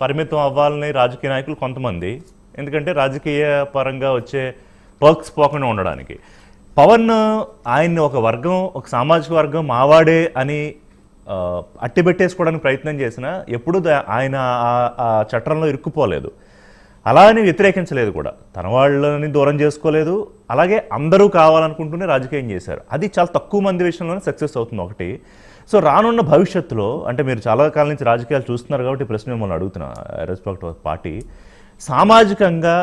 పరిమితం అవ్వాలని రాజకీయ నాయకులు కొంతమంది. ఎందుకంటే రాజకీయ పరంగా వచ్చే పర్క్స్ పోకుండా ఉండడానికి. పవన్ ఆయన్ని ఒక వర్గం ఒక సామాజిక వర్గం మావాడే అని అట్టిబెట్టేసుకోవడానికి ప్రయత్నం చేసినా ఎప్పుడూ ఆయన ఆ- ఆ చట్టంలో ఇరుక్కుపోలేదు. అలా అని వ్యతిరేకించలేదు కూడా. తన వాళ్ళని దూరం చేసుకోలేదు. అలాగే అందరూ కావాలనుకుంటూనే రాజకీయం చేశారు. అది చాలా తక్కువ మంది విషయంలోనే సక్సెస్ అవుతుంది ఒకటి. సో రానున్న భవిష్యత్తులో అంటే మీరు చాలా కాలం నుంచి రాజకీయాలు చూస్తున్నారు కాబట్టి ప్రశ్న మిమ్మల్ని అడుగుతున్నా రెస్పెక్ట్ పార్టీ. సామాజికంగా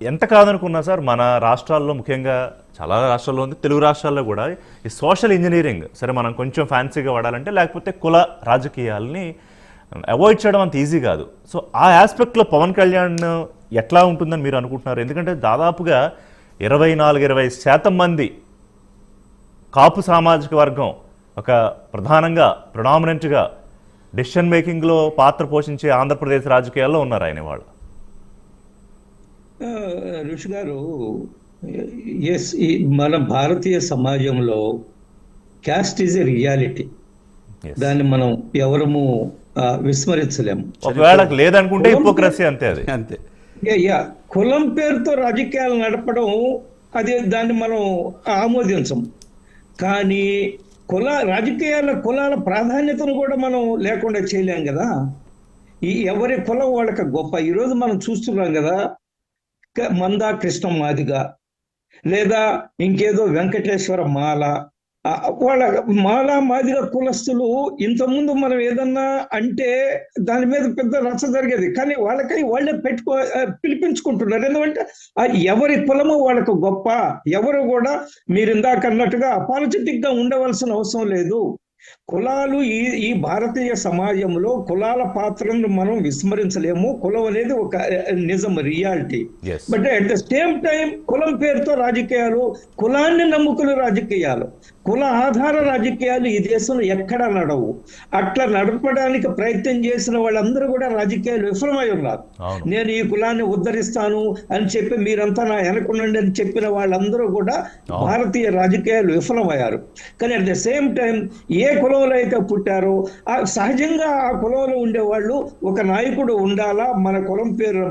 ఎంత కాదనుకున్నా సార్ మన రాష్ట్రాల్లో ముఖ్యంగా చాలా రాష్ట్రాల్లో ఉంది తెలుగు రాష్ట్రాల్లో కూడా ఈ సోషల్ ఇంజనీరింగ్ సరే మనం కొంచెం ఫ్యాన్సీగా వాడాలంటే లేకపోతే కుల రాజకీయాల్ని అవాయిడ్ చేయడం అంత ఈజీ కాదు. సో ఆ ఆస్పెక్ట్లో పవన్ కళ్యాణ్ ఎట్లా ఉంటుందని మీరు అనుకుంటున్నారు? ఎందుకంటే దాదాపుగా ఇరవై నాలుగు ఇరవై శాతం మంది కాపు సామాజిక వర్గం ఒక ప్రధానంగా ప్రొడామినెంట్గా డెసిషన్ మేకింగ్లో పాత్ర పోషించే ఆంధ్రప్రదేశ్ రాజకీయాల్లో ఉన్నారు ఆయన వాళ్ళు. ఋషి గారు ఎస్ ఈ మన భారతీయ సమాజంలో క్యాస్ట్ ఈజ్ ఎ రియాలిటీ. దాన్ని మనం ఎవరము విస్మరించలేము. ఒకవేళ లేదనుకుంటే హిపోక్రసీ అంతే అది. అంతే. యా, యా కులం పేరుతో రాజకీయాలు నడపడం అది దాన్ని మనం ఆమోదించం. కానీ కుల రాజకీయాల కులాల ప్రాధాన్యతను కూడా మనం లేకుండా చేయలేం కదా. ఈ ఎవరి కులం వాళ్ళకి గొప్ప. ఈరోజు మనం చూస్తున్నాం కదా క- మందా కృష్ణ మాదిగా. లేదా ఇంకేదో వెంకటేశ్వర మాల. వాళ్ళ మాల మాదిగ కులస్తులు ఇంతకుముందు మనం ఏదన్నా అంటే దాని మీద పెద్ద రచ్చ జరిగేది. కానీ వాళ్ళకై వాళ్ళే పెట్టుకో పిలిపించుకుంటున్నారు. ఎందుకంటే ఎవరి కులము వాళ్ళకు గొప్ప. ఎవరు కూడా మీరు ఇందాక అన్నట్టుగా అపాలజెటిక్గా ఉండవలసిన అవసరం లేదు. కులాలు ఈ ఈ భారతీయ సమాజంలో కులాల పాత్రను మనం విస్మరించలేము. కులం అనేది ఒక నిజం reality. But at the same time కులం పేరుతో రాజకీయాలు కులాన్ని నమ్ముకునే రాజకీయాలు. కుల ఆధార రాజకీయాలు ఈ దేశంలో ఎక్కడా నడవు. అట్లా నడపడానికి ప్రయత్నం చేసిన వాళ్ళందరూ కూడా రాజకీయాలు విఫలమై ఉన్నారు నేను ఈ కులాన్ని ఉద్ధరిస్తాను అని చెప్పి మీరంతా నా వెనకుండండి అని చెప్పిన వాళ్ళందరూ కూడా. భారతీయ రాజకీయాలు విఫలమయ్యారు. కానీ అట్ ద సేమ్ టైం ఏ కులంలో అయితే పుట్టారో ఆ సహజంగా ఆ కులంలో ఉండేవాళ్ళు ఒక నాయకుడు ఉండాలా మన కులం పేరు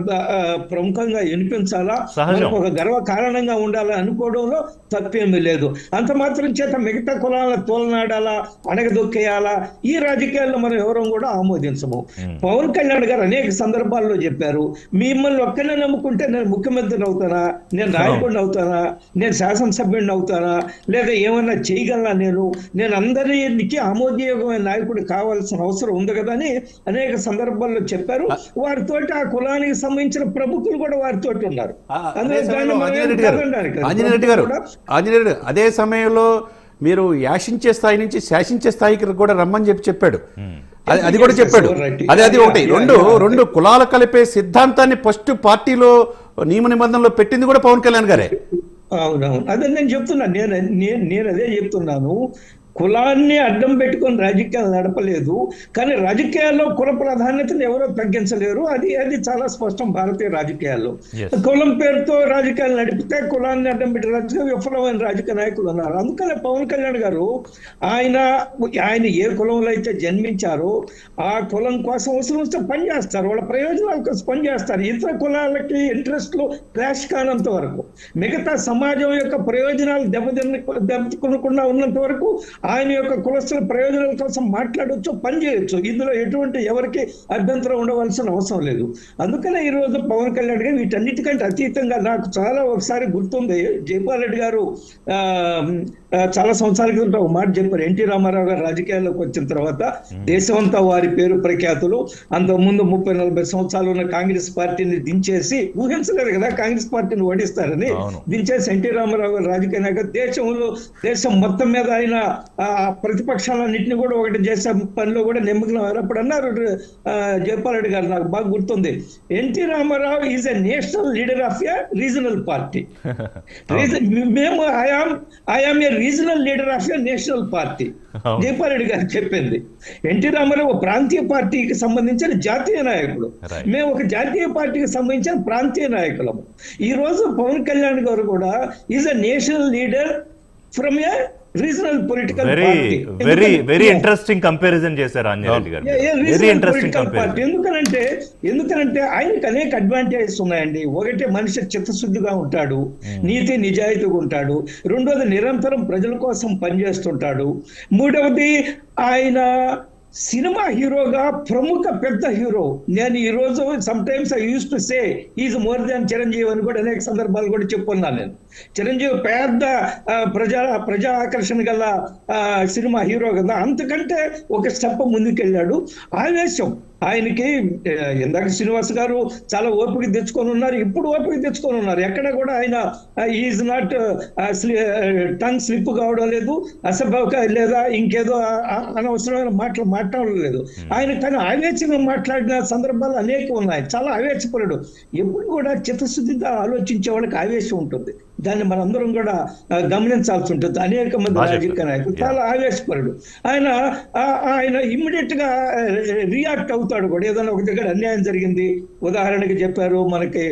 ప్రముఖంగా వినిపించాలా. మనకు ఒక గర్వ కారణంగా ఉండాలా అనుకోవడంలో తప్పేమీ లేదు. అంత మాత్రం చేత మిగతా కులాల తోలనాడాలా అణగదొక్కేయాలా ఈ రాజకీయాల్లో మనం ఎవరం కూడా ఆమోదించము. Hmm. పవన్ కళ్యాణ్ గారు అనేక సందర్భాల్లో చెప్పారు మిమ్మల్ని ఒక్కనే నమ్ముకుంటే నేను ముఖ్యమంత్రిని అవుతానా నేను నాయకుడిని అవుతానా నేను శాసనసభ్యుడిని అవుతానా లేదా ఏమన్నా చేయగలనా నేను? నేను అందరికి ఆమోదయోగమైన నాయకుడు కావాల్సిన అవసరం ఉంది కదా అని అనేక సందర్భాల్లో చెప్పారు. వారితోటి ఆ కులానికి సంబంధించిన ప్రముఖులు కూడా వారితోటి ఉన్నారు. అదే సమయంలో మీరు యాశించే స్థాయి నుంచి శాసించే స్థాయికి కూడా రమ్మని చెప్పి చెప్పాడు. అది అది కూడా చెప్పాడు. అదే అది ఒకటి. రెండు. రెండు కులాలు కలిపే సిద్ధాంతాన్ని ఫస్ట్ పార్టీలో నియమ నిబంధనలో పెట్టింది కూడా పవన్ కళ్యాణ్ గారే. అవునవును. అదే నేను చెప్తున్నా నేను నేను నేను అదే చెప్తున్నాను. కులాన్ని అడ్డం పెట్టుకొని రాజకీయాలు నడపలేదు కానీ రాజకీయాల్లో కుల ప్రాధాన్యతను ఎవరో తగ్గించలేరు. అది అది చాలా స్పష్టం భారతీయ రాజకీయాల్లో. కులం పేరుతో రాజకీయాలు నడిపితే కులాన్ని అడ్డం పెట్టి రాజకీయ విఫలమైన రాజకీయ నాయకులు ఉన్నారు. అందుకనే పవన్ కళ్యాణ్ గారు ఆయన ఆయన ఏ కులంలో అయితే జన్మించారో ఆ కులం కోసం అవసరం వస్తే పని చేస్తారు. వాళ్ళ ప్రయోజనాల కోసం పని చేస్తారు. ఇతర కులాలకి ఇంట్రెస్ట్లు క్లాష్ కానంత వరకు మిగతా సమాజం యొక్క ప్రయోజనాలు దెబ్బతిన్న దెబ్బతినకుండా ఉన్నంత వరకు ఆయన యొక్క కులస్తుల ప్రయోజనాల కోసం మాట్లాడవచ్చు పని చేయొచ్చు. ఇందులో ఎటువంటి ఎవరికి అభ్యంతరం ఉండవలసిన అవసరం లేదు. అందుకనే ఈ రోజు పవన్ కళ్యాణ్ గారు వీటన్నిటికంటే అతీతంగా నాకు చాలా ఒకసారి గుర్తుంది. జైపాల్ రెడ్డి గారు చాలా సంవత్సరాల క్రితం ఒక మాట చెప్పారు. ఎన్టీ రామారావు గారు రాజకీయాల్లోకి వచ్చిన తర్వాత దేశమంతా వారి పేరు ప్రఖ్యాతులు. అంతకుముందు ముప్పై నలభై సంవత్సరాలు ఉన్న కాంగ్రెస్ పార్టీని దించేసి ఊహించలేదు కదా కాంగ్రెస్ పార్టీని ఓడిస్తారని. దించేసి ఎన్టీ రామారావు గారు రాజకీయ నాయకుడు దేశంలో దేశం మొత్తం మీద ఆయన ప్రతిపక్షాలన్నింటినీ కూడా ఒకటి చేసే పనిలో కూడా నిమ్మకం అప్పుడు అన్నారు ఆ, జైపాల్ రెడ్డి గారు నాకు బాగా గుర్తుంది. NT Rama Rao is a national leader of a regional party. మేము I am I am a regional leader of a national party. Jaipal Reddy గారు చెప్పింది. ఎన్టీ రామారావు ఒక ప్రాంతీయ పార్టీకి సంబంధించిన జాతీయ నాయకుడు. మేము ఒక జాతీయ పార్టీకి సంబంధించిన ప్రాంతీయ నాయకులము. ఈ రోజు పవన్ కళ్యాణ్ గారు కూడా is a national leader from a regional political very very very interesting comparison చేశారు ఆంజనేయులు గారు. వెరీ ఇంట్రెస్టింగ్ కంపారిజన్ ఎందుకనంటే ఎందుకనంటే ఆయనకు అనేక అడ్వాంటేజెస్ ఉన్నాయండి. ఒకటి మనిషి చిత్తశుద్ధిగా ఉంటాడు నీతి నిజాయితీగా ఉంటాడు రెండోది నిరంతరం ప్రజల కోసం పనిచేస్తుంటాడు మూడవది ఆయన సినిమా హీరోగా ప్రముఖ పెద్ద హీరో. నేను ఈ రోజు sometimes I use to say is more than Chiranjeevi అని కూడా అనేక సందర్భాలు కూడా చెప్పుకున్నాను నేను. చిరంజీవి పెద్ద ప్రజా ప్రజా ఆకర్షణ గల ఆ, సినిమా హీరో కదా. అంతకంటే ఒక స్టెప్ ముందుకెళ్ళాడు. ఆవేశం. ఆయనకి ఇందాక శ్రీనివాస్ గారు చాలా ఓపిక తెచ్చుకొని ఉన్నారు ఇప్పుడు ఓపిక తెచ్చుకొని ఉన్నారు. ఎక్కడ కూడా ఆయన ఈజ్ నాట్ టంగ్ స్లిప్ కావడం లేదు అసభ్యక లేదా ఇంకేదో అనవసరమైన మాటలు మాట్లాడడం లేదు. ఆయన కానీ ఆవేశంగా మాట్లాడిన సందర్భాలు అనేక ఉన్నాయి. చాలా ఆవేశపరుడు ఎప్పుడు కూడా చిత్తశుద్ధిగా ఆలోచించే వాళ్ళకి ఆవేశం ఉంటుంది. దాన్ని మనందరం కూడా గమనించాల్సి ఉంటుంది. అనేక మంది రాజకీయ. నాయకులు చాలా ఆవేశపరుడు. ఆయన ఆయన ఇమ్మీడియట్గా రియాక్ట్ అవుతాడు కూడా. ఏదైనా ఒక దగ్గర అన్యాయం జరిగింది. ఉదాహరణకి చెప్పారు మనకి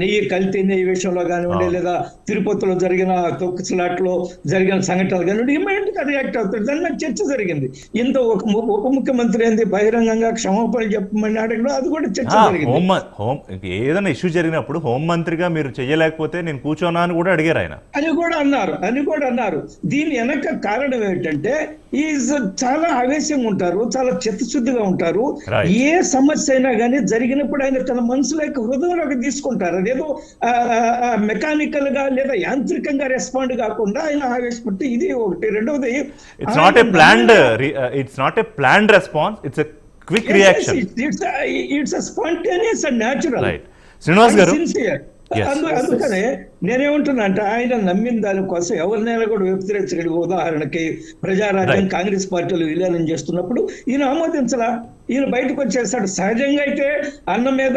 నెయ్యి కల్తీ నెయ్యి విషయంలో కానివ్వండి. లేదా తిరుపతిలో జరిగిన తొక్కుసలాట్లో జరిగిన సంఘటనలు కానివ్వండి ఇమ్మీడియట్గా రియాక్ట్ అవుతాడు. దాని మీద చర్చ జరిగింది. ఇంత ఒక ఉప ముఖ్యమంత్రి ఏంది బహిరంగంగా క్షమాపణ చెప్పమని అడగడం అది కూడా చర్చ జరిగింది. ఏదైనా ఇష్యూ జరిగినప్పుడు హోం మంత్రిగా మీరు చేయలేకపోతే నేను కూర్చోనా అని కూడా అడిగారు ఆయన. అని కూడా అన్నారు అని కూడా అన్నారు. దీని వెనక కారణం ఏంటంటే ఈజ్ చాలా ఆవేశంగా ఉంటారు చాలా చిత్తశుద్ధిగా ఉంటారు. ఏ సమస్య అయినా కానీ జరిగినప్పుడు ఆయన తన మనసులోకి హృదయంలోకి తీసుకుంటారు. అదేదో మెకానికల్గా లేదా యాంత్రికంగా రెస్పాండ్ కాకుండా ఆయన ఆవేశపట్టి ఇది ఒకటి. రెండవది it's not a planned it's not a planned response it's a quick reaction it's spontaneous and natural right Srinivas గారు సిన్సియర్. అందు అందుకనే నేనేమంటున్నా అంటే ఆయన నమ్మిన దానికోసం ఎవరినైనా కూడా వ్యతిరేకించగలి ఉదాహరణకి ప్రజారాజ్యం. కాంగ్రెస్ పార్టీలు విలీనం చేస్తున్నప్పుడు ఈయన ఆమోదించలా? ఈయన బయటకు వచ్చేస్తాడు. సహజంగా అయితే అన్న మీద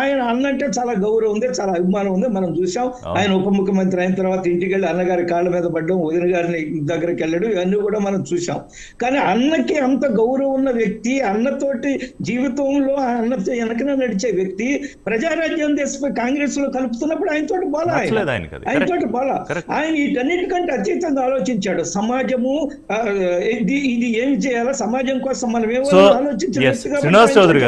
ఆయన అన్న అంటే చాలా గౌరవం ఉంది చాలా అభిమానం ఉంది. మనం చూసాం. ఆయన ఉప ముఖ్యమంత్రి అయిన తర్వాత ఇంటికి వెళ్ళి అన్నగారి కాళ్ళ మీద పడ్డం వదిన గారిని దగ్గరికి వెళ్ళడం ఇవన్నీ కూడా మనం చూసాం. కానీ అన్నకి అంత గౌరవం ఉన్న వ్యక్తి అన్నతోటి జీవితంలో అన్నతో వెనకన నడిచే వ్యక్తి ప్రజారాజ్యం దేశపై కాంగ్రెస్లో కలుపుతున్నప్పుడు బాల నచ్చలేదు ఆయనకి అది. ఆయనతోటి Correct. బాల. ఆయన వీటన్నిటికంటే అతీతంగా ఆలోచించాడు. సమాజము ఇది ఇది ఏం చేయాలా? సమాజం కోసం మనం ఏమో సో ఆలోచించిన ఎస్ శ్రీనివాస్ చౌదరి గారు.